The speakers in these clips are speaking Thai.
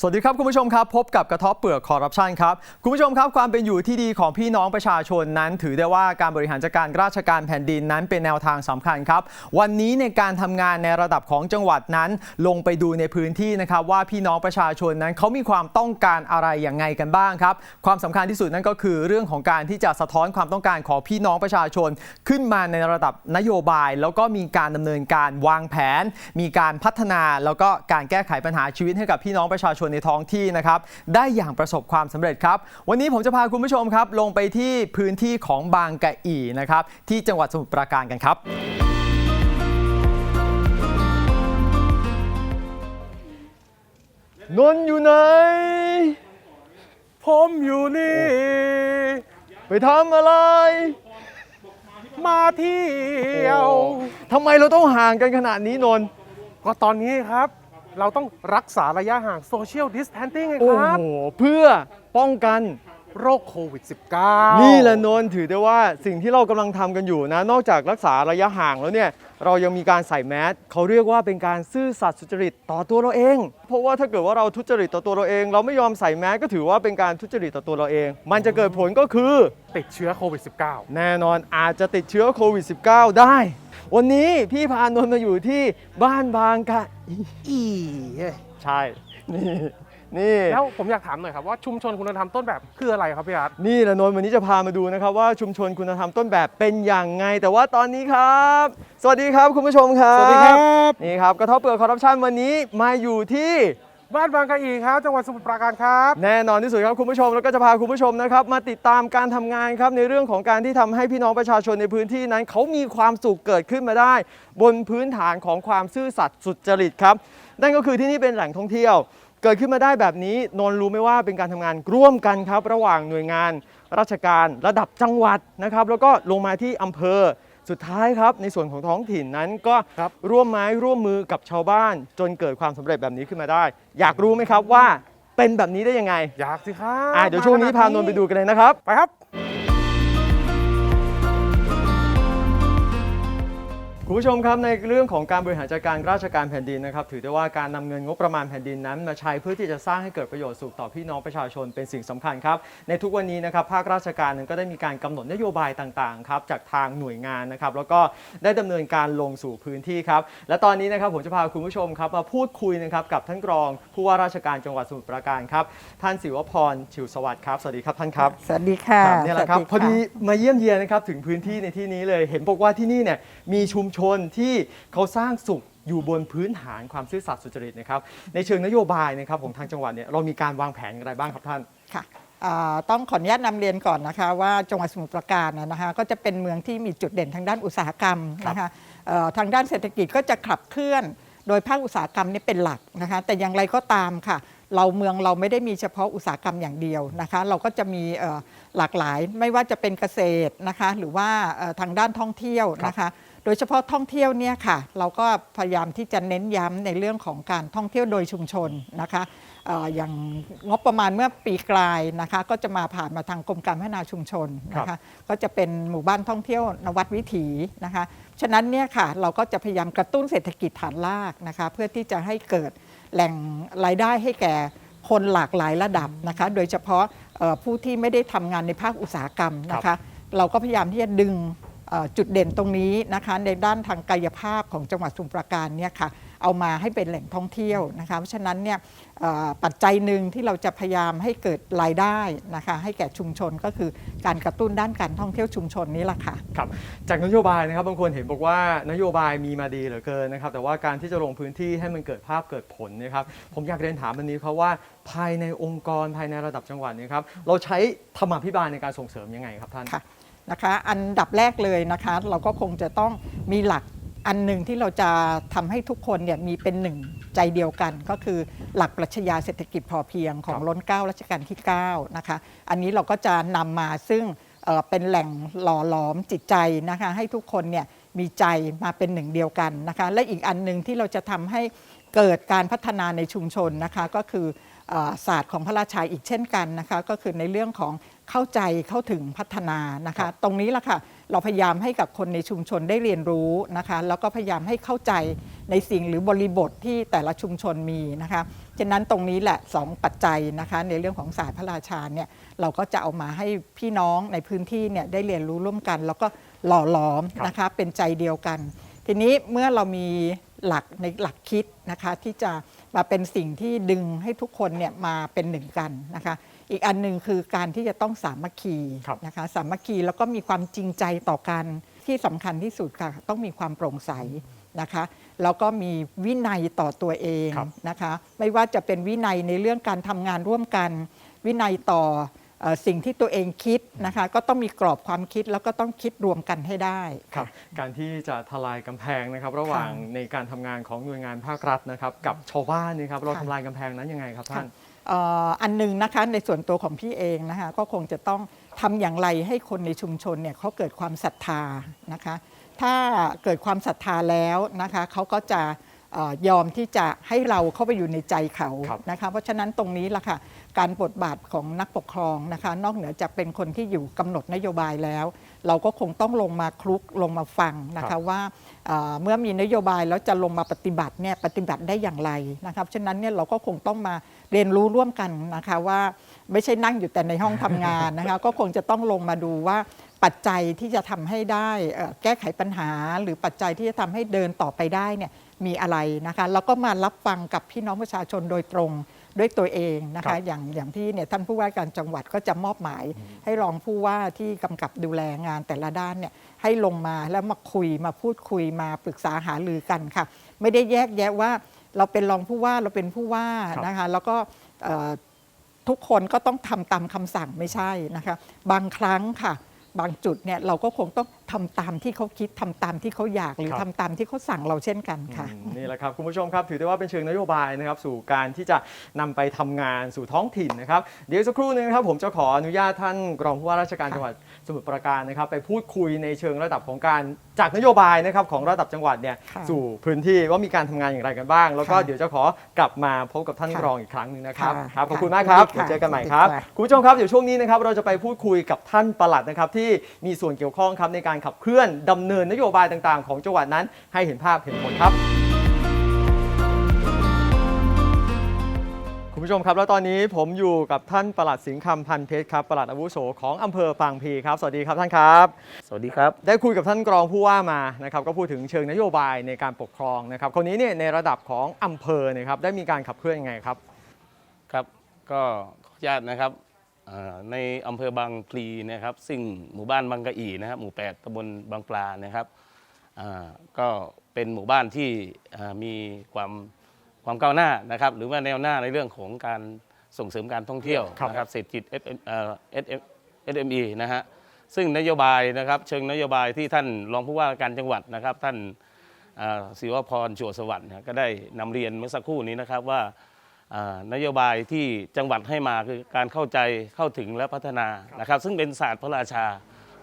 สวัสดีครับคุณผู้ชมครับ พบกับกระทบเปลือกคอร์รัปชันครับ คุณผู้ชมครับความเป็นอยู่ที่ดีของพี่น้องประชาชนนั้น ถือได้ว่าการบริหารจัดการราชการแผ่นดินนั้นเป็นแนวทางสำคัญครับ วันนี้ในการทำงานในระดับของจังหวัดนั้น ลงไปดูในพื้นที่นะครับว่าพี่น้องประชาชนนั้นเขามีความต้องการอะไรอย่างไงกันบ้างครับ ความสำคัญที่สุดนั่นก็คือเรื่องของการที่จะสะท้อนความต้องการของพี่น้องประชาชน ขึ้นมาในระดับนโยบาย แล้วก็มีการดำเนินการวางแผน มีการพัฒนา แล้วก็การแก้ไขปัญหาชีวิตให้กับพี่น้องประชาชนในท้องที่นะครับได้อย่างประสบความสำเร็จครับ วันนี้ผมจะพาคุณผู้ชมครับ ลงไปที่พื้นที่ของบางกะอีนะครับที่จังหวัดสมุทรปราการกันครับนนท์อยู่ไหน ผมอยู่นี่ ไปทำอะไร มาเที่ยวทำไมเราต้องห่างกันขนาดนี้นนท์ก็ตอนนี้ครับ เราต้องรักษาระยะห่างโซเชียลดิส a ทนติ้งไงโอ้ครับ โห เพื่อป้องกัน โรคโควิด -19 นี่แหละนนท์ถือได้ว่าสิ่งที่เรากำลังทำกันอยู่นะ นอกจากรักษาระยะห่างแล้วเนี่ย เรายังมีการใส่แมสเขาเรียกว่าเป็นการซื่อสัตย์สุจริตต่อตัวเราเอง เพราะว่าถ้าเกิดว่าเราทุจริตต่อตัวเราเอง เราไม่ยอมใส่แมสก็ถือว่าเป็นการทุจริตต่อตัวเราเอง มันจะเกิดผลก็คือ ติดเชื้อโควิด -19 แน่นอนอาจจะติดเชื้อโควิด -19 ได้ วันนี้พี่พานนท์มาอยู่ที่บ้านบางกะอีอีเอ้ยใช่ นี่ นี่ แล้วผมอยากถามหน่อยครับว่าชุมชนคุณธรรมต้นแบบคืออะไรครับพี่อาร์ตนี่แหละนนท์วันนี้จะพามาดูนะครับว่าชุมชนคุณธรรมต้นแบบเป็นอย่างไง แต่ว่าตอนนี้ครับ สวัสดีครับคุณผู้ชมครับ สวัสดีครับ นี่ครับกระเทบเปลือกคอร์รัปชันวันนี้มาอยู่ที่ บ้านบางกะอีครับ จังหวัดสมุทรปราการครับ แน่นอนที่สุดครับคุณผู้ชมแล้วก็จะพาคุณผู้ชมนะครับมาติดตามการทำงานครับในเรื่องของการที่ทำให้พี่น้องประชาชนในพื้นที่นั้นเขามีความสุขเกิดขึ้นมาได้ บนพื้นฐานของความซื่อสัตย์สุจริตครับนั่นก็คือที่นี่เป็นแหล่งท่องเที่ยว เกิดขึ้นมาได้แบบนี้นนท์รู้ไหมว่าเป็นการทำงานร่วมกันครับ ระหว่างหน่วยงาน ราชการระดับจังหวัดนะครับ แล้วก็ลงมาที่อำเภอ สุดท้ายครับในส่วนของท้องถิ่นนั้นก็ครับร่วมไม้ร่วมมือกับชาวบ้าน จนเกิดความสำเร็จแบบนี้ขึ้นมาได้ อยากรู้ไหมครับว่าเป็นแบบนี้ได้ยังไงอยากสิครับอะเดี๋ยวช่วงนี้พานนท์ไปดูกันเลยนะครับ ไปครับ คุณผู้ชมครับในเรื่องของการบริหารจัดการราชการแผ่นดินนะครับ ถือได้ว่าการนำเงินงบประมาณแผ่นดินนั้นมาใช้เพื่อที่จะสร้างให้เกิดประโยชน์สุขต่อพี่น้องประชาชนเป็นสิ่งสำคัญครับ ในทุกวันนี้นะครับภาคราชการนั้นก็ได้มีการกำหนดนโยบายต่างๆครับจากทางหน่วยงานนะครับแล้วก็ได้ดำเนินการลงสู่พื้นที่ครับและตอนนี้นะครับผมจะพาคุณผู้ชมครับมาพูดคุยนะครับกับท่านรองผู้ว่าราชการจังหวัดสมุทรปราการครับท่านศิวพรชิวสวัสดิ์ครับสวัสดีครับท่านครับสวัสดีค่ะครับเนี่ยแหละครับสวัสพอดีค่ะมาเยี่ยมเยียนนะครับถึงพื้นที่ในที่นี้เลยเห็นบอกว่าที่นี่เนี่ยมีชุมชนที่เขาสร้างสุขอยู่บนพื้นฐานความซื่อสัตย์สุจริตนะครับในเชิงนโยบายนะครับของทางจังหวัดเนี่ยเรามีการวางแผนอะไรบ้างครับท่านค่ะต้องขออนุญาตนำเรียนก่อนนะคะว่าจังหวัดสมุทรปราการนะนะคะก็จะเป็นเมืองที่มีจุดเด่นทางด้านอุตสาหกรรมนะคะทางด้านเศรษฐกิจก็จะขับเคลื่อน โดยภาคอุตสาหกรรมนี่เป็นหลักนะคะแต่อย่างไรก็ตามค่ะ เราเมืองเราไม่ได้มีเฉพาะอุตสาหกรรมอย่างเดียวนะคะเราก็จะมีหลากหลายไม่ว่าจะเป็นเกษตรนะคะหรือว่าทางด้านท่องเที่ยวนะคะ ดยเฉพาะท่องเที่ยวเนี่ยค่ะ เราก็พยายามที่จะเน้นย้ำในเรื่องของการท่องเที่ยวโดยชุมชนนะคะอย่างงบประมาณเมื่อปีกลายนะคะก็จะมาผ่านมาทางกรมการพัฒนาชุมชนนะคะก็จะเป็นหมู่บ้านท่องเที่ยวนวัดวิถีนะคะฉะนั้นเนี่ยค่ะเราก็จะพยายามกระตุ้นเศรษฐกิจฐานรากนะคะเพื่อที่จะให้เกิดแหล่งรายได้ให้แก่คนหลากหลายระดับนะคะโดยเฉพาะผู้ที่ไม่ได้ทำงานในภาคอุตสาหกรรมนะคะเราก็พยายามที่จะดึง จุดเด่นตรงนี้นะคะในด้านทางกายภาพของจังหวัดสมุพรปราการเนี่ยค่ะเอามาให้เป็นแหล่งท่องเที่ยวนะคะเพราะฉะนั้นเนี่ยเอ่อปัจจัยหนึ่งที่เราจะพยายามให้เกิดรายได้นะคะให้แก่ชุมชนก็คือการกระตุ้นด้านการท่องเที่ยวชุมชนนี้แหละค่ะครับจากนโยบายนะครับบางคนเห็นบอกว่านโยบายมีมาดีเหลือเกินนะครับแต่ว่าการที่จะลงพื้นที่ให้มันเกิดภาพเกิดผลเนะครับผมอยากเรียนถามอันนี้ครับว่าภายในองค์กรภายในระดับจังหวัดเนยครับเราใช้ธรรมาภิบาลในการส่งเสริมยังไงครับท่านค่ะ นะคะ อันดับแรกเลยนะคะ เราก็คงจะต้องมีหลักอันหนึ่งที่เราจะทำให้ทุกคนเนี่ยมีเป็นหนึ่งใจเดียวกัน ก็คือหลักปรัชญาเศรษฐกิจพอเพียงของครับล้นเกล้ารัชกาลที่9นะคะ อันนี้เราก็จะนำมาซึ่งเอ่อเป็นแหล่งหล่อหลอมจิตใจนะคะ ให้ทุกคนเนี่ยมีใจมาเป็นหนึ่งเดียวกันนะคะ และอีกอันหนึ่งที่เราจะทำให้เกิดการพัฒนาในชุมชนนะคะ ก็คือเอ่อศาสตร์ของพระราชาอีกเช่นกันนะคะ ก็คือในเรื่องของ เข้าใจเข้าถึงพัฒนานะครัคะบตรงนี้ละค่ะ เราพยายามให้กับคนในชุมชนได้เรียนรู้นะคะ แล้วก็พยายามให้เข้าใจในสิ่งหรือบริบทที่แต่ละชุมชนมีนะคะฉะนั้นตรงนี้แหละสองปัจจัยนะคะ ในเรื่องของศาสตร์พระราชาเนี่ยเราก็จะเอามาให้พี่น้องในพื้นที่เนี่ยได้เรียนรู้ร่วมกัน แล้วก็หล่อหลอมนะคะเป็นใจเดียวกัน ทีนี้เมื่อเรามีหลักในหลักคิดนะคะที่จะมาเป็นสิ่งที่ดึงให้ทุกคนเนี่ยมาเป็นหนึ่งกันนะคะ อีกอันหนึ่งคือการที่จะต้องสามัคคีครับนะคะสามัคคีแล้วก็มีความจริงใจต่อกันที่สำคัญที่สุดค่ะ ต้องมีความโปร่งใสนะคะแล้วก็มีวินัยต่อตัวเองครับนะคะ ไม่ว่าจะเป็นวินัยในเรื่องการทำงานร่วมกัน วินัยต่อเอ่อสิ่งที่ตัวเองคิดนะคะ ก็ต้องมีกรอบความคิดแล้วก็ต้องคิดรวมกันให้ได้ครับการที่จะทลายกำแพงนะครับ ระหว่างในการทำงานของหน่วยงานภาครัฐนะครับ กับชาวบ้านนี่ครับเราค่ะทำลายกำแพงนั้นยังไงครับท่านเอันหนึ่งนะคะในส่วนตัวของพี่เองนะคะก็คงจะต้องทำอย่างไรให้คนในชุมชนเนี่ยเขาเกิดความศรัทธานะคะ ถ้าเกิดความศรัทธาแล้วนะคะเขาก็จะ ยอมที่จะให้เราเข้าไปอยู่ในใจเขาครับนะคะเพราะฉะนั้นตรงนี้ล่ะค่ะการบทบาทของนักปกครองนะคะนอกเหนือจากเป็นคนที่อยู่กำหนดนโยบายแล้ว เราก็คงต้องลงมาคลุกลงมาฟังนะครัคะบว่าเอ่อเมื่อมีนโยบายแล้วจะลงมาปฏิบัติเนี่ยปฏิบัติได้อย่างไรนะครับฉะนั้นเนี่ยเราก็คงต้องมาเรียนรู้ร่วมกันนะคะว่าไม่ใช่นั่งอยู่แต่ในห้องทำงานนะคะก็คงจะต้องลงมาดูว่า ปัจจัยที่จะทำให้ได้เอ่อแก้ไขปัญหา หรือปัจจัยที่จะทำให้เดินต่อไปได้เนี่ยมีอะไรนะคะแล้วก็มารับฟังกับพี่น้องประชาชนโดยตรงด้วยตัวเองนะครัคะบอย่างอย่างที่เนี่ยท่านผู้ว่าการจังหวัดก็จะมอบหมาย ให้รองผู้ว่าที่กำกับดูแลงานแต่ละด้านเนี่ยให้ลงมาแล้วมาคุยมาพูดคุยมาปรึกษาหารือกันค่ะ ไม่ได้แยกแยะว่าเราเป็นรองผู้ว่าเราเป็นผู้ว่าครับนะคะแล้วก็เอ่อทุกคนก็ต้องทำตามคำสั่งไม่ใช่นะคะบางครั้งค่ะ บางจุดเนี่ยเราก็คงต้องทำตามที่เขาคิดทำตามที่เขาอยากหรือครับ ทำตามที่เขาสั่งเราเช่นกันค่ะ อืมนี่แหละครับคุณผู้ชมครับถือได้ว่าเป็นเชิงนโยบายนะครับสู่การที่จะนำไปทำงานสู่ท้องถิ่นนะครับ เดี๋ยวสักครู่นึงนะครับผมจะขออนุญาตท่านรองผู้ว่าราชการค่ะจังหวัด สมุทรปราการนะครับไปพูดคุยในเชิงระดับของการจากนโยบายนะครับของระดับจังหวัดเนี่ยค่ะสู่พื้นที่ว่ามีการทำงานอย่างไรกันบ้าง แล้วก็ค่ะเดี๋ยวจะขอกลับมาพบกับท่านค่ะรองอีกครั้งหนึ่งนะครับค่ะครับขอบค่ะคุณมากครับค่ะเดี๋ยวเจอกันใหม่ครับ ค่ะ คุณผู้ชมครับเดี๋ยวช่วงนี้นะครับเราจะไปพูดคุยกับท่านปลัดนะครับที่มีส่วนเกี่ยวข้องครับในการขับเคลื่อนดำเนินนโยบายต่างๆ ของจังหวัดนั้นให้เห็นภาพเห็นผลครับ คุณผู้ชมครับ แล้วตอนนี้ผมอยู่กับท่านปลัดสิงห์คำพันเพชรครับปลัดอาวุโสของอำเภอปางพีครับ สวัสดีครับท่านครับ สวัสดีครับ ได้คุยกับท่านกรองผู้ว่ามานะครับก็พูดถึงเชิงนโยบายในการปกครองนะครับคนนี้เนี่ยในระดับของอำเภอเนี่ยครับได้มีการขับเคลื่อนยังไงครับ ครับก็ขออนุญาตนะครับเอ่อในอำเภอบางพลีนะครับ ซึ่งหมู่บ้านบางกะอีนะครับหมู่ 8ตำบลบางปลานะครับอ่าก็เป็นหมู่บ้านที่อ่ามีความ ความก้าวหน้านะครับหรือว่าแนวหน้าในเรื่องของการส่งเสริมการท่องเที่ยวครับนะครับเศรษฐกิจ SM เอ่อ SM SME นะฮะซึ่งนโยบายนะครับเชิงนโยบายที่ท่านรองผู้ว่าการจังหวัดนะครับ ท่านอ่าศิวพรชัวสวัสดิ์เนี่ยก็ได้นำเรียนเมื่อสักครู่นี้นะครับว่าอ่านโยบายที่จังหวัดให้มาคือการเข้าใจเข้าถึงและพัฒนานะครับ ซึ่งเป็นศาสตร์พระราชา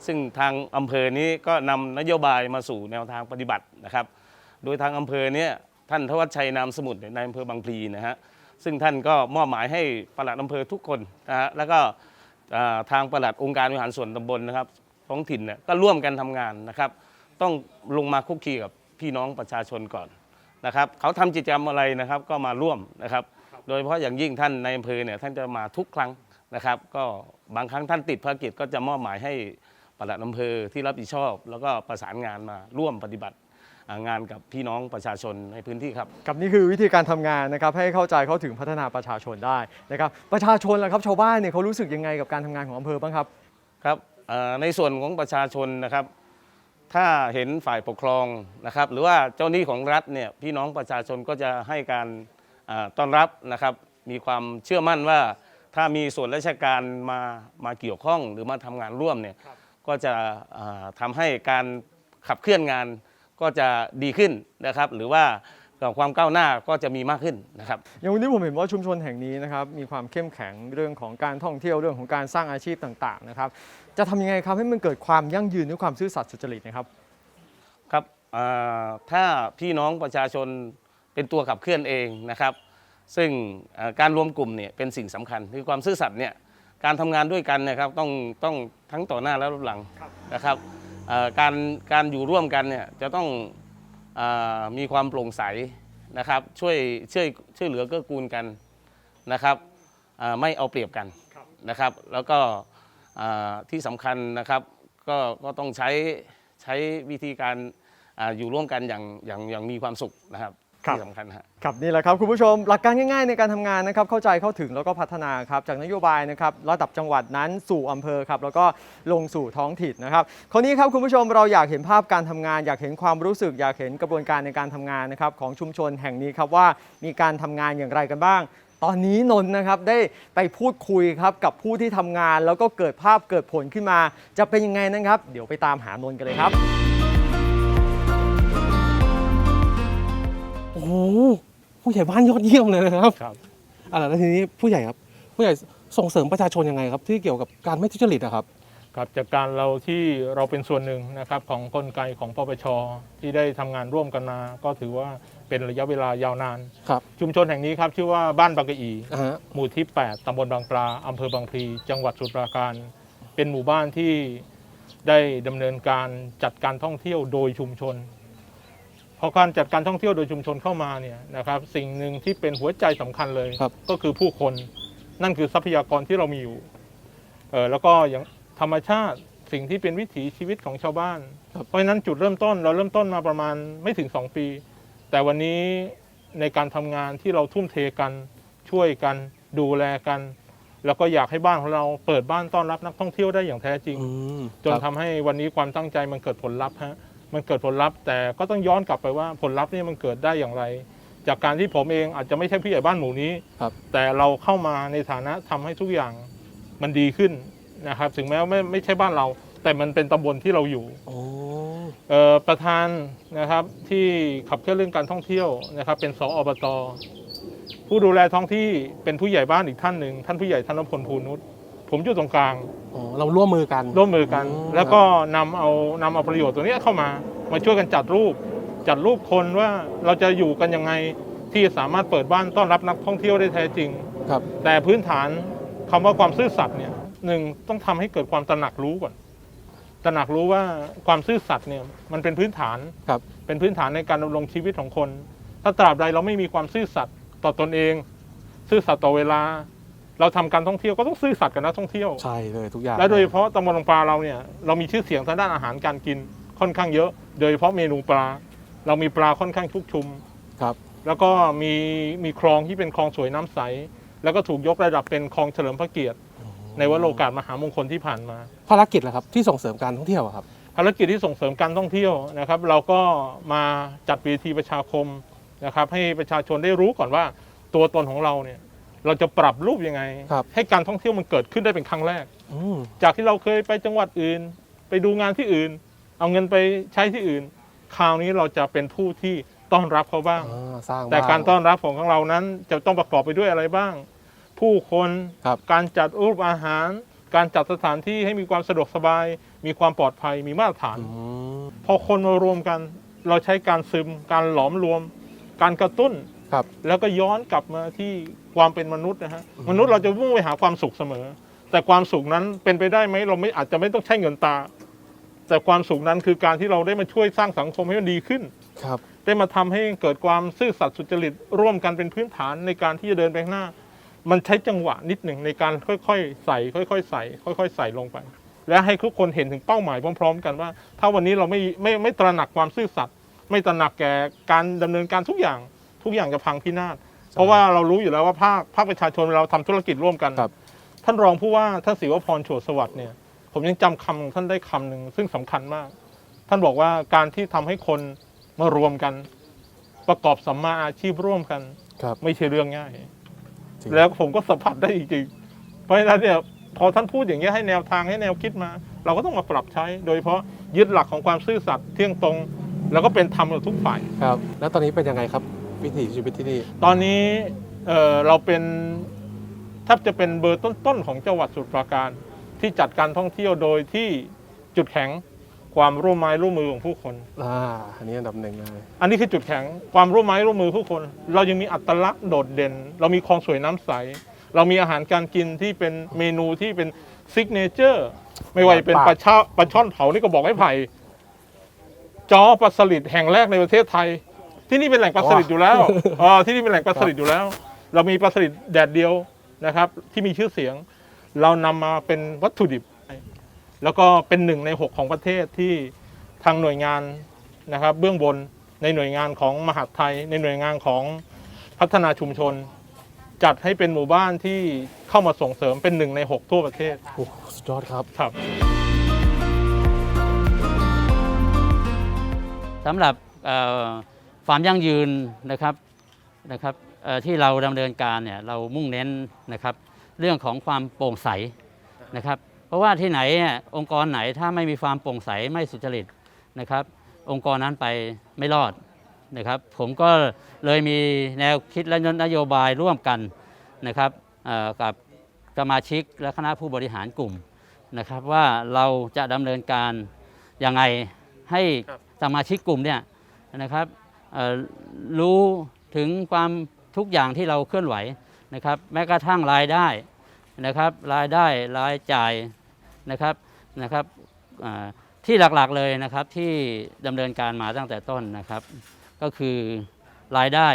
ซึ่งทางอำเภอนี้ก็นำนโยบายมาสู่แนวทางปฏิบัตินะครับ โดยทางอำเภอเนี้ ท่านทวัชชัยนามสมุทรในอำเภอบางพลีนะฮะซึ่งท่านก็มอบหมายให้ปลัดอำเภอทุกคนนะฮะแล้วก็ทางปลัดองค์การบริหารส่วนตำบลนะครับท้องถิ่นเนี่ยก็ร่วมกันทำงานนะครับ ต้องลงมาคุกคีกับพี่น้องประชาชนก่อนนะครับเขาทำกิจกรรมอะไรนะครับก็มาร่วมนะครับ โดยเฉพาะอย่างยิ่งท่านในอำเภอเนี่ยท่านจะมาทุกครั้งนะครับ ก็บางครั้งท่านติดภารกิจก็จะมอบหมายให้ปลัดอำเภอที่รับผิดชอบ แล้วก็ประสานงานมาร่วมปฏิบัติ งานกับพี่น้องประชาชนในพื้นที่ครับ กับนี่คือวิธีการทำงานนะครับให้เข้าใจเข้าถึงพัฒนาประชาชนได้นะครับประชาชนล่ะครับชาวบ้านเนี่ยเขารู้สึกยังไงกับการทำงานของอำเภอบ้างครับครับเอ่อในส่วนของประชาชนนะครับ ถ้าเห็นฝ่ายปกครองนะครับ หรือว่าเจ้าหนี้ของรัฐเนี่ยพี่น้องประชาชนก็จะให้การอ่าต้อนรับนะครับ มีความเชื่อมั่นว่าถ้ามีส่วนราชการมามาเกี่ยวข้องหรือมาทำงานร่วมเนี่ยก็จะอ่าทำาให้การขับเคลื่อนงาน ก็จะดีขึ้นนะครับ หรือว่าความก้าวหน้าก็จะมีมากขึ้นนะครับ อย่างวันนี้ผมเห็นว่าชุมชนแห่งนี้นะครับมีความเข้มแข็งเรื่องของการท่องเที่ยวเรื่องของการสร้างอาชีพต่างๆนะครับ จะทำยังไงครับให้มันเกิดความยั่งยืนด้วยความซื่อสัตย์สุจริตนะครับครับอ่าถ้าพี่น้องประชาชนเป็นตัวขับเคลื่อนเองนะครับ ซึ่งอ่าการรวมกลุ่มเนี่ยเป็นสิ่งสำคัญ คือความซื่อสัตย์เนี่ยการทำงานด้วยกันเนะครับต้องต้องทั้งต่อหน้าและรับหลังนะครับอ่า การการอยู่ร่วมกันเนี่ยจะต้องอมีความโปร่งใสนะครับช่วยช่วยช่วยเหลือเกื้อกูลกันนะครับไม่เอาเปรียบกันนะครับ แล้วก็ที่สำคัญนะครับก็ก็ต้องใช้ใช้วิธีการออยู่ร่วมกันอย่างอย่างอย่างมีความสุขนะครับ ที่สำคัญฮะ ครับนี่แหละครับคุณผู้ชมหลักการง่ายๆในการทำงานนะครับเข้าใจเข้าถึงแล้วก็พัฒนาครับจากนโยบายนะครับระดับจังหวัดนั้นสู่อำเภอครับแล้วก็ลงสู่ท้องถิ่นนะครับคราวนี้ครับคุณผู้ชมเราอยากเห็นภาพการทำงาน อยากเห็นความรู้สึก อยากเห็นกระบวนการในการทำงานนะครับของชุมชนแห่งนี้ครับว่ามีการทำงานอย่างไรกันบ้าง ตอนนี้นนท์นะครับได้ไปพูดคุยครับกับผู้ที่ทำงานแล้วก็เกิดภาพเกิดผลขึ้นมา จะเป็นยังไงนะครับ เดี๋ยวไปตามหานนท์กันเลยครับ ผู้ใหญ่บ้านยอดเยี่ยมเลยนะครับครับอ่าแล้วทีนี้ผู้ใหญ่ครับ ผู้ใหญ่ส่งเสริมประชาชนยังไงครับ ที่เกี่ยวกับการไม่ทุจริตอะครับ ครับจากการเราที่เราเป็นส่วนหนึ่งนะครับของกลไกของปปชที่ได้ทำงานร่วมกันมา ก็ถือว่าเป็นระยะเวลายาวนาน ครับชุมชนแห่งนี้ครับชื่อว่าบ้านบางกะอี อ่าฮะหมู่ที่ 8 ตำบลบางปลา อำเภอบางพลี จังหวัดสมุพรปราการ เป็นหมู่บ้านที่ได้ดำเนินการจัดการท่องเที่ยวโดยชุมชนพ อการจัดการท่องเที่ยวโดยชุมชนเข้ามาเนี่ยนะครับสิ่งหนึ่งที่เป็นหัวใจสำคัญเลย ครับ ก็คือผู้คนนั่นคือทรัพยากรที่เรามีอยู่เออแล้วก็อย่างธรรมชาติสิ่งที่เป็นวิถีชีวิตของชาวบ้านเพราะฉะนั้นจุดเริ่มต้นเราเริ่มต้นมาประมาณไม่ถึง 2 ปี แต่วันนี้ในการทำงานที่เราทุ่มเทกันช่วยกันดูแลกัน แล้วก็อยากให้บ้านของเราเปิดบ้านต้อนรับนักท่องเที่ยวได้อย่างแท้จริง อืมจนครับ ทำให้วันนี้ความตั้งใจมันเกิดผลลัพธ์ฮะ มันเกิดผลลัพธ์แต่ก็ต้องย้อนกลับไปว่าผลลัพธ์เนี่ยมันเกิดได้อย่างไร จากการที่ผมเองอาจจะไม่ใช่ผู้ใหญ่บ้านหมู่นี้ ครับ แต่เราเข้ามาในฐานะทำให้ทุกอย่างมันดีขึ้นนะครับ ถึงแม้ว่าไม่ไม่ใช่บ้านเรา แต่มันเป็นตำบลที่เราอยู่โอ้เอ่อประธานนะครับที่ขับเคลื่อนเรื่องการท่องเที่ยวนะครับ เป็นสออบตผู้ดูแลท้องที่เป็นผู้ใหญ่บ้านอีกท่านหนึ่งท่านผู้ใหญ่ธนพลภูนุช ผมอยู่ตรงกลางอ๋อเราร่วมมือกัน ร่วมมือกันอืมแล้วก็นำเอานำเอาประโยชน์ตัวเนี้ยเข้ามา มาช่วยกันจัดรูป จัดรูปคนว่าเราจะอยู่กันยังไงที่สามารถเปิดบ้านต้อนรับนักท่องเที่ยวได้แท้จริง ครับ แต่พื้นฐานคำว่าความซื่อสัตย์เนี่ยหนึ่งต้องทำให้เกิดความตระหนักรู้ก่อนตระหนักรู้ว่าความซื่อสัตย์เนี่ยมันเป็นพื้นฐานครับ เป็นพื้นฐานในการดำรงชีวิตของคน ถ้าตราบใดเราไม่มีความซื่อสัตย์ต่อตนเอง ซื่อสัตย์ต่อเวลา เราทำการท่องเที่ยวก็ต้องซื่อสัตย์กับนักท่องเที่ยวใช่เลยทุกอย่างและโดยเฉพาะตำบลลงปลาเราเนี่ยเรามีชื่อเสียงทางด้านอาหารการกินค่อนข้างเยอะ โดยเฉพาะเมนูปลา เรามีปลาค่อนข้างชุกชุมครับแล้วก็มีมีคลองที่เป็นคลองสวยน้ำใส แล้วก็ถูกยกระดับเป็นคลองเฉลิมพระเกียรติ ในวโรกาสมหามงคลที่ผ่านมา ภารกิจแหละครับที่ส่งเสริมการท่องเที่ยวอะครับภารกิจที่ส่งเสริมการท่องเที่ยวนะครับ เราก็มาจัดเวทีประชาคมนะครับ ให้ประชาชนได้รู้ก่อนว่าตัวตนของเราเนี่ย เราจะปรับรูปยังไง ครับ ให้การท่องเที่ยวมันเกิดขึ้นได้เป็นครั้งแรก อืมจากที่เราเคยไปจังหวัดอื่น ไปดูงานที่อื่น เอาเงินไปใช้ที่อื่น คราวนี้เราจะเป็นผู้ที่ต้อนรับเขาบ้าง อ่าสร้างแต่บ้นการต้อนรับของเรานั้นจะต้องประกอบไปด้วยอะไรบ้าง ผู้คนครับ การจัดรูปอาหาร การจัดสถานที่ให้มีความสะดวกสบาย มีความปลอดภัยมีมาตรฐาน อืมพอคนมารวมกัน เราใช้การซึม การหลอมรวม การกระตุ้น ครับ แล้วก็ย้อนกลับมาที่ความเป็นมนุษย์นะฮะมนุษย์เราจะมุ่งไปหาความสุขเสมอ แต่ความสุขนั้นเป็นไปได้ไหมเราไม่อาจจะไม่ต้องใช้เงินตา แต่ความสุขนั้นคือการที่เราได้มาช่วยสร้างสังคมให้มันดีขึ้น ครับ ได้มาทำให้เกิดความซื่อสัตย์สุจริตร่วมกันเป็นพื้นฐานในการที่จะเดินไปข้างหน้า มันใช้จังหวะนิดหนึ่งในการค่อยๆ ใส่ ค่อยๆ ใส่ ค่อย ๆ ใส่ลงไป และให้ทุกคนเห็นถึงเป้าหมายพร้อม ๆ กันว่า ถ้าวันนี้เราไม่ไม่ไม่ตระหนักความซื่อสัตย์ไม่ตระหนักแก่การดำเนินการทุกอย่าง ทุกอย่างจะพังพินาศเพราะว่าเรารู้อยู่แล้วว่าภาคภาคประชาชนเราทำธุรกิจร่วมกันครับ ท่านรองผู้ว่าท่านศิวพรโฉดสวัสดิ์เนี่ย ผมยังจำคำของท่านได้คำหนึ่งซึ่งสำคัญมาก ท่านบอกว่าการที่ทำให้คนมารวมกัน ประกอบสัมมาอาชีพร่วมกันครับไม่ใช่เรื่องง่ายจริงแล้วผมก็สัมผัสได้จริงๆเพราะฉะนั้นเนี่ยพอท่านพูดอย่างนี้ยให้แนวทางให้แนวคิดมา เราก็ต้องมาปรับใช้ โดยเฉพาะยึดหลักของความซื่อสัตย์เที่ยงตรง แล้วก็เป็นธรรมกับทุกฝ่ายครับ แล้วตอนนี้เป็นยังไงครับ วิถีชีวิตที่นี่ ตอนนี้เอ่อเราเป็นแทบจะเป็นเบอร์ต้นๆของจังหวัดสมุทรปราการที่จัดการท่องเที่ยวโดยที่จุดแข็งความร่วมไม้ร่วมมือของผู้คน อ่า อันนี้อันดับหนึ่งเลย อันนี้คือจุดแข็งความร่วมไม้ร่วมมือผู้คน เรายังมีอัตลักษณ์โดดเด่น เรามีคลองสวยน้ำใส เรามีอาหารการกินที่เป็นเมนูที่เป็นซิกเนเจอร์ ไม่ว่าจะเป็นปลาช่าปลาช่อนเผานี่ก็บอกให้ไผ่จอปลาสลิดแห่งแรกในประเทศไทย ที่นี่เป็นแหล่งปลาสลิดอยู่แล้วเออที่นี่เป็นแหล่งปลาสลิดอยู่แล้ว เรามีปลาสลิดแดดเดียวนะครับ ที่มีชื่อเสียง เรานำมาเป็นวัตถุดิบ แล้วก็เป็นหนึ่งในหกของประเทศที่ทางหน่วยงานนะครับ เบื้องบนในหน่วยงานของมหาดไทย ในหน่วยงานของพัฒนาชุมชน จัดให้เป็นหมู่บ้านที่เข้ามาส่งเสริมเป็นหนึ่งในหกทั่วประเทศโอ้สุดยอดครับ ครับ สำหรับเอ่อ ความยั่งยืนนะครับนะครับเอ่อที่เราดำเนินการเนี่ยเรามุ่งเน้นนะครับเรื่องของความโปร่งใสนะครับ เพราะว่าที่ไหนเนี่ยองค์กรไหนถ้าไม่มีความโปร่งใสไม่สุจริตนะครับ องค์กรนั้นไปไม่รอดนะครับ ผมก็เลยมีแนวคิดและนโยบายร่วมกันนะครับเอ่อกับสมาชิกและคณะผู้บริหารกลุ่มนะครับ ว่าเราจะดำเนินการยังไงให้สมาชิกกลุ่มเนี่ยนะครับเอ่อ รู้ถึงความทุกอย่างที่เราเคลื่อนไหวนะครับแม้กระทั่งรายได้นะครับรายได้รายจ่ายนะครับนะครับที่หลักๆเลยนะครับที่ดำเนินการมาตั้งแต่ต้นนะครับ ก็คือรายได้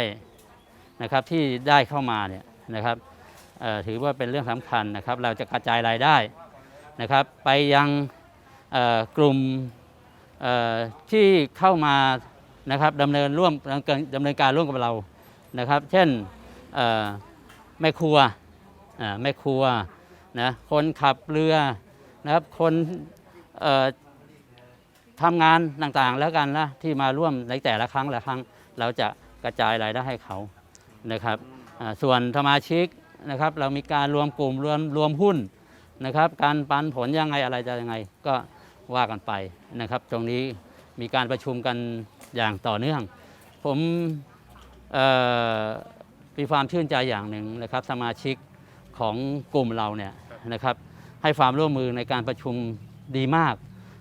นะครับที่ได้เข้ามาเนี่ยนะครับถือว่าเป็นเรื่องสำคัญนะครับ เราจะกระจายรายได้นะครับ ไปยังกลุ่มที่เข้ามา นะครับดำเนินร่วมดำเนินการร่วมกับเรานะครับ เช่นแม่ครัวแม่ครัวนะคนขับเรือนะครับคนทำงานต่างๆแล้วกันนะที่มาร่วมในแต่ละครั้งละครั้ง เราจะกระจายรายได้ให้เขานะครับส่วนสมาชิกนะครับเรามีการรวมกลุ่มรวมรวมหุ้นนะครับ การปันผลยังไงอะไรจะยังไง ก็ว่ากันไปนะครับ ตรงนี้มีการประชุมกัน อย่างต่อเนื่อง ผมมีความชื่นใจอย่างหนึ่งนะครับสมาชิกของกลุ่มเราเนี่ยนะครับให้ความร่วมมือในการประชุมดีมาก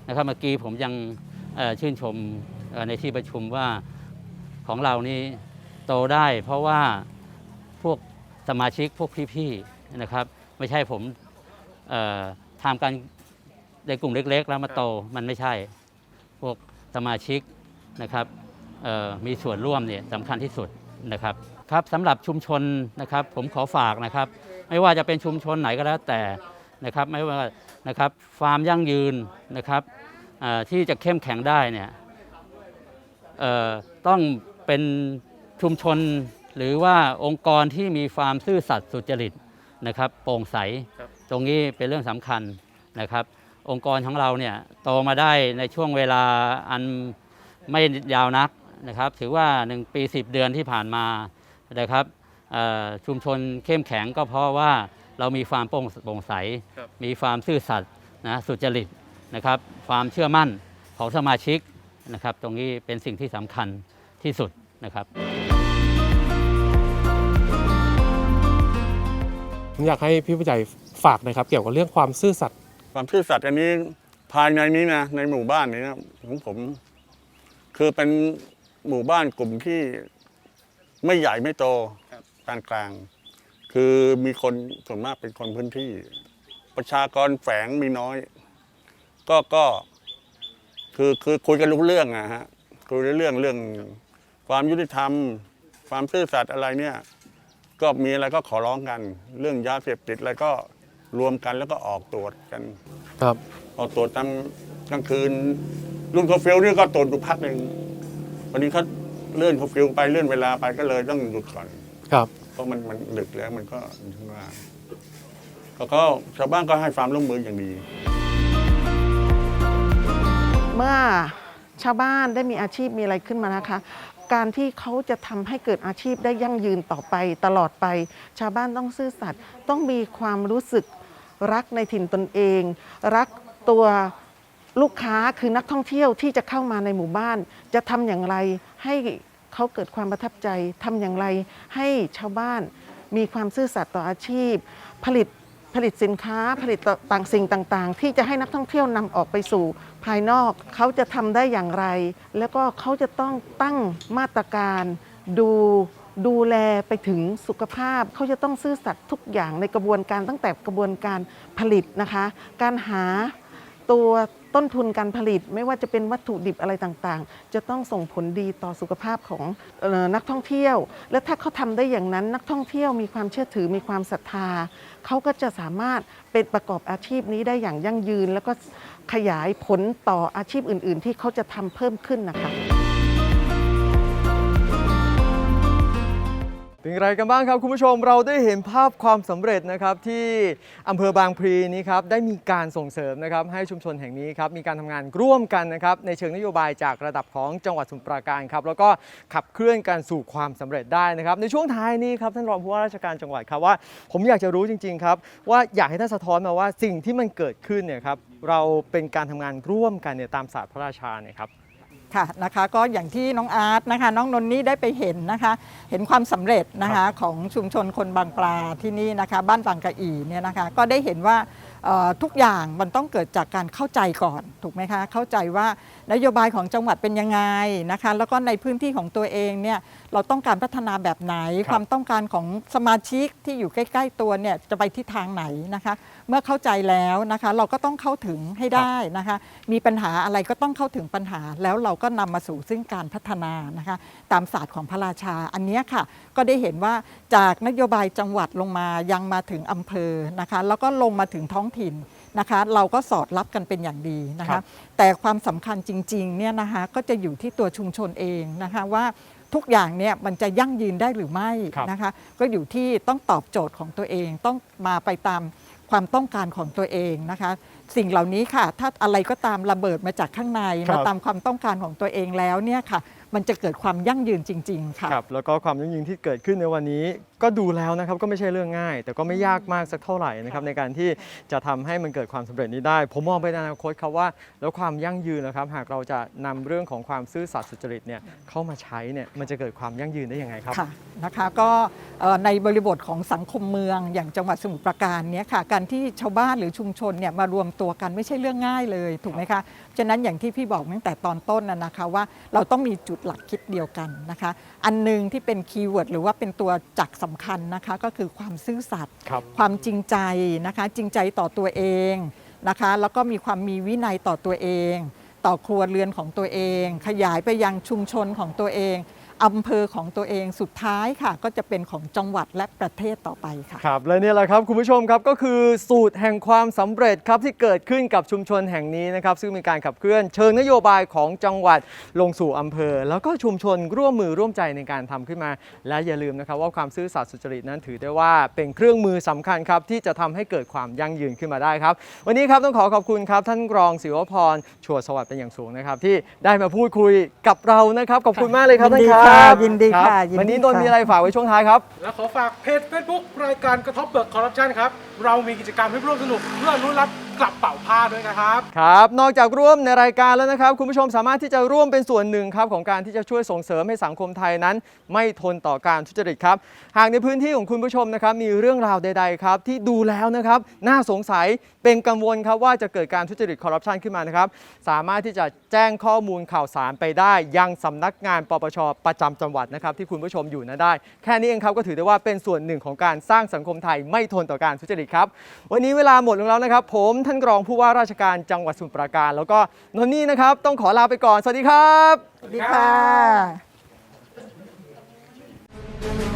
นะครับเมื่อกี้ผมยังชื่นชมในที่ประชุมว่าของเรานี่โตได้เพราะว่าพวกสมาชิกพวกพี่ๆนะครับ ไม่ใช่ผมทำกันในกลุ่มเล็ก ๆ แล้วมาโตมันไม่ใช่ พวกสมาชิก นะครับเอ่อมีส่วนร่วมเนี่ยสำคัญที่สุดนะครับครับสำหรับชุมชนนะครับ ผมขอฝากนะครับ ไม่ว่าจะเป็นชุมชนไหนก็แล้วแต่นะครับไม่ว่านะครับฟาร์มยั่งยืนนะครับเอ่อที่จะเข้มแข็งได้เนี่ยเอ่อต้องเป็นชุมชนหรือว่าองค์กรที่มีความซื่อสัตย์สุจริตนะครับโปร่งใสตรงนี้เป็นเรื่องสำคัญนะครับ องค์กรของเราเนี่ยโตมาได้ในช่วงเวลาอัน ไม่ยาวนักนะครับ ถือว่า 1 ปี 10 เดือนที่ผ่านมานะครับเอ่อชุมชนเข้มแข็งก็เพราะว่าเรามีความโปร่งโปร่งใสครับมีความซื่อสัตย์นะสุจริตนะครับ ความเชื่อมั่นของสมาชิกนะครับ ตรงนี้เป็นสิ่งที่สำคัญที่สุดนะครับ ผมอยากให้พี่ผู้ใหญ่ฝากหนะครับ เกี่ยวกับเรื่องความซื่อสัตย์ความซื่อสัตย์อันนี้ภายในนี้นะในหมู่บ้านนี้นะของผม คือเป็นหมู่บ้านกลุ่มที่ไม่ใหญ่ไม่โตปานกลางคือมีคนส่วนมากเป็นคนพื้นที่ ประชากรแฝงมีน้อย ก็ก็คือคือคุยกันรู้เรื่องอะฮะคุยรู้เรื่องเรื่องความยุติธรรม ความซื่อสัตย์อะไรเนี่ย ก็มีอะไรก็ขอร้องกัน เรื่องยาเสพติดอะไรก็รวมกันแล้วก็ออกตรวจกัน ครับ ออกตรวจตั้งกลางคืน รุ่นเคอร์ฟิวนี่ก็ตรวจอยู่พักหนึ่งวันนี้เขาเลื่อนเคอร์ฟิวไปเลื่อนเวลาไปก็เลยต้องหยุดก่อน ครับ เพราะมันมันดึกแล้วมันก็ถึงเวลาแล้วก็ชาวบ้านก็ให้ความร่วมมืออย่างดี เมื่อชาวบ้านได้มีอาชีพมีอะไรขึ้นมานะคะ การที่เขาจะทำให้เกิดอาชีพได้ยั่งยืนต่อไปตลอดไป ชาวบ้านต้องซื่อสัตย์ต้องมีความรู้สึกรักในถิ่นตนเอง รักตัว ลูกค้าคือนักท่องเที่ยวที่จะเข้ามาในหมู่บ้าน จะทำอย่างไรให้เขาเกิดความประทับใจทำอย่างไรให้ชาวบ้านมีความซื่อสัตย์ต่ออาชีพ ผลิตผลิตสินค้าผลิตต่างสิ่งต่างๆ ที่จะให้นักท่องเที่ยวนำออกไปสู่ภายนอก เขาจะทำได้อย่างไร แล้วก็เขาจะต้องตั้งมาตรการดูดูแลไปถึงสุขภาพ เขาจะต้องซื่อสัตย์ทุกอย่างในกระบวนการตั้งแต่กระบวนการผลิตนะคะ การหา ตัวต้นทุนการผลิตไม่ว่าจะเป็นวัตถุดิบอะไรต่างๆ จะต้องส่งผลดีต่อสุขภาพของออนักท่องเที่ยว และถ้าเขาทำได้อย่างนั้นนักท่องเที่ยวมีความเชื่อถือมีความศรัทธา เขาก็จะสามารถเป็นประกอบอาชีพนี้ได้อย่างยั่งยืน แล้วก็ขยายผลต่ออาชีพอื่น ๆ ที่เขาจะทำเพิ่มขึ้นนะคะ เป็นไรกันบ้างครับคุณผู้ชมเราได้เห็นภาพความสำเร็จนะครับที่อำเภอบางพลีนี้ครับได้มีการส่งเสริมนะครับให้ชุมชนแห่งนี้ครับมีการทำงานร่วมกันนะครับในเชิงนโยบายจากระดับของจังหวัดสมุพรปราการครับแล้วก็ขับเคลื่อนกันสู่ความสำเร็จได้นะครับในช่วงท้ายนี้ครับท่านรองผู้ว่าราชการจังหวัดครับว่า ผมอยากจะรู้จริงๆครับว่าอยากให้ท่านสะท้อนมาว่าสิ่งที่มันเกิดขึ้นเนี่ยครับเราเป็นการทำงานร่วมกันเนี่ยตามศาสตร์พระราชาเนี่ยครับ ค่ะนะคะก็อย่างที่น้องอาร์ตนะคะ น้องนนนี่ได้ไปเห็นนะคะ เห็นความสำเร็จนะคะของชุมชนคนบางปลาที่นี่นะคะ บ้านบางกะอีเนี่ยนะคะ ก็ได้เห็นว่าเอ่อทุกอย่างมันต้องเกิดจากการเข้าใจก่อนถูกไหมคะ เข้าใจว่านโยบายของจังหวัดเป็นยังไงนะคะ แล้วก็ในพื้นที่ของตัวเองเนี่ยเราต้องการพัฒนาแบบไหนครับความต้องการของสมาชิกที่อยู่ใกล้ ๆ ตัวเนี่ยจะไปทิศทางไหนนะคะ เมื่อเข้าใจแล้วนะคะ เราก็ต้องเข้าถึงให้ได้นะคะ มีปัญหาอะไรก็ต้องเข้าถึงปัญหา แล้วเราก็นำมาสู่ซึ่งการพัฒนานะคะ ตามศาสตร์ของพระราชาอันเนี้ยค่ะ ก็ได้เห็นว่าจากนโยบายจังหวัดลงมายังมาถึงอำเภอนะคะ แล้วก็ลงมาถึงท้องถิ่นนะคะเราก็สอดรับกันเป็นอย่างดีนะครัคะบ แต่ความสำคัญจริงๆเนี่ยนะคะก็จะอยู่ที่ตัวชุมชนเองนะคะว่าทุกอย่างเนี่ยมันจะยั่งยืนได้หรือไม่ครับ นะคะก็อยู่ที่ต้องตอบโจทย์ของตัวเองต้องมาไปตามความต้องการของตัวเองนะคะ สิ่งเหล่านี้ค่ะ ถ้าอะไรก็ตามระเบิดมาจากข้างในครับ มาตามความต้องการของตัวเองแล้วเนี่ยค่ะ มันจะเกิดความยั่งยืนจริง ๆ ค่ะ ครับแล้วก็ความยั่งยืนที่เกิดขึ้นในวันนี้ ก็ดูแล้วนะครับก็ไม่ใช่เรื่องง่าย แต่ก็ไม่ยากมากสักเท่าไหร่นะครับในการที่จะทำให้มันเกิดความสำเร็จนี้ได้ ผมมองไปในอนาคตครับว่า แล้วความยั่งยืนนะครับหากเราจะนำเรื่องของความซื่อสัตย์สุจริตเนี่ยเข้ามาใช้เนี่ยมันจะเกิดความยั่งยืนได้ยังไงครับ ค่ะนะคะก็เอ่อในบริบทของสังคมเมืองอย่างจังหวัดสมุทรปราการเนี้ยค่ะการที่ชาวบ้านหรือชุมชนเนี่ยมารวมตัวกันไม่ใช่เรื่องง่ายเลยถูกไหมคะฉะนั้นอย่างที่พี่บอกตั้งแต่ตอนต้นนะนะคะว่าเราต้องมีจุดหลักคิดเดียวกันนะคะ อันหนึงที่เป็นคีย์เวิร์ดหรือว่าเป็นตัวจักรสำคัญนะคะก็คือความซื่อสัตย์ครับความจริงใจนะคะ จริงใจต่อตัวเองนะคะ แล้วก็มีความมีวินัยต่อตัวเอง ต่อครัวเรือนของตัวเอง ขยายไปยังชุมชนของตัวเอง อำเภอของตัวเองสุดท้ายค่ะ ก็จะเป็นของจังหวัดและประเทศต่อไปค่ะ ครับและนี่แหละครับคุณผู้ชมครับก็คือสูตรแห่งความสำเร็จครับที่เกิดขึ้นกับชุมชนแห่งนี้นะครับซึ่งมีการขับเคลื่อนเชิงนโยบายของจังหวัดลงสู่อำเภอ แล้วก็ชุมชนร่วมมือร่วมใจในการทำขึ้นมา และอย่าลืมนะครับว่าความซื่อสัตย์สุจริตนั้นถือได้ว่าเป็นเครื่องมือสำคัญครับที่จะทำให้เกิดความยั่งยืนขึ้นมาได้ครับ วันนี้ครับต้องขอขอบคุณครับท่านรองศิวพรชัวสวัสดิ์เป็นอย่างสูงนะครับที่ได้มาพูดคุยกับเรานะครับขอบคุณมากเลยครับท่านนดีคค่ะรับยินดีค่ะรับยินดีวันนี้นนท์ค่ะมีอะไรฝากไว้ช่วงท้ายครับและขอฝากเพจ Facebook รายการกระทบเปลือกคอร์รัปชันครับ เรามีกิจกรรมให้ร่วมสนุกเพื่ออนุรักษ์ กระเป๋าผ้าด้วยนะครับ ครับ นอกจากร่วมในรายการแล้วนะครับ คุณผู้ชมสามารถที่จะร่วมเป็นส่วนหนึ่งครับของการที่จะช่วยส่งเสริมให้สังคมไทยนั้น ไม่ทนต่อการทุจริตครับ หากในพื้นที่ของคุณผู้ชมนะครับมีเรื่องราวใด ๆ ครับ ที่ดูแล้วนะครับ น่าสงสัยเป็นกังวลครับว่าจะเกิดการทุจริตคอร์รัปชันขึ้นมานะครับ สามารถที่จะแจ้งข้อมูลข่าวสารไปได้ ยังสำนักงานปปชประจำจังหวัดนะครับที่คุณผู้ชมอยู่นะได้ แค่นี้เองครับก็ถือได้ว่าเป็นส่วนหนึ่งของการสร้างสังคมไทยไม่ทนต่อการทุจริตครับวันนี้เวลาหมดลงแล้วนะครับ ผมท่านรองผู้ว่าราชการจังหวัดสมุทรปราการ แล้วก็นนนี่นะครับ ต้องขอลาไปก่อน สวัสดีครับ สวัสดีค่ะ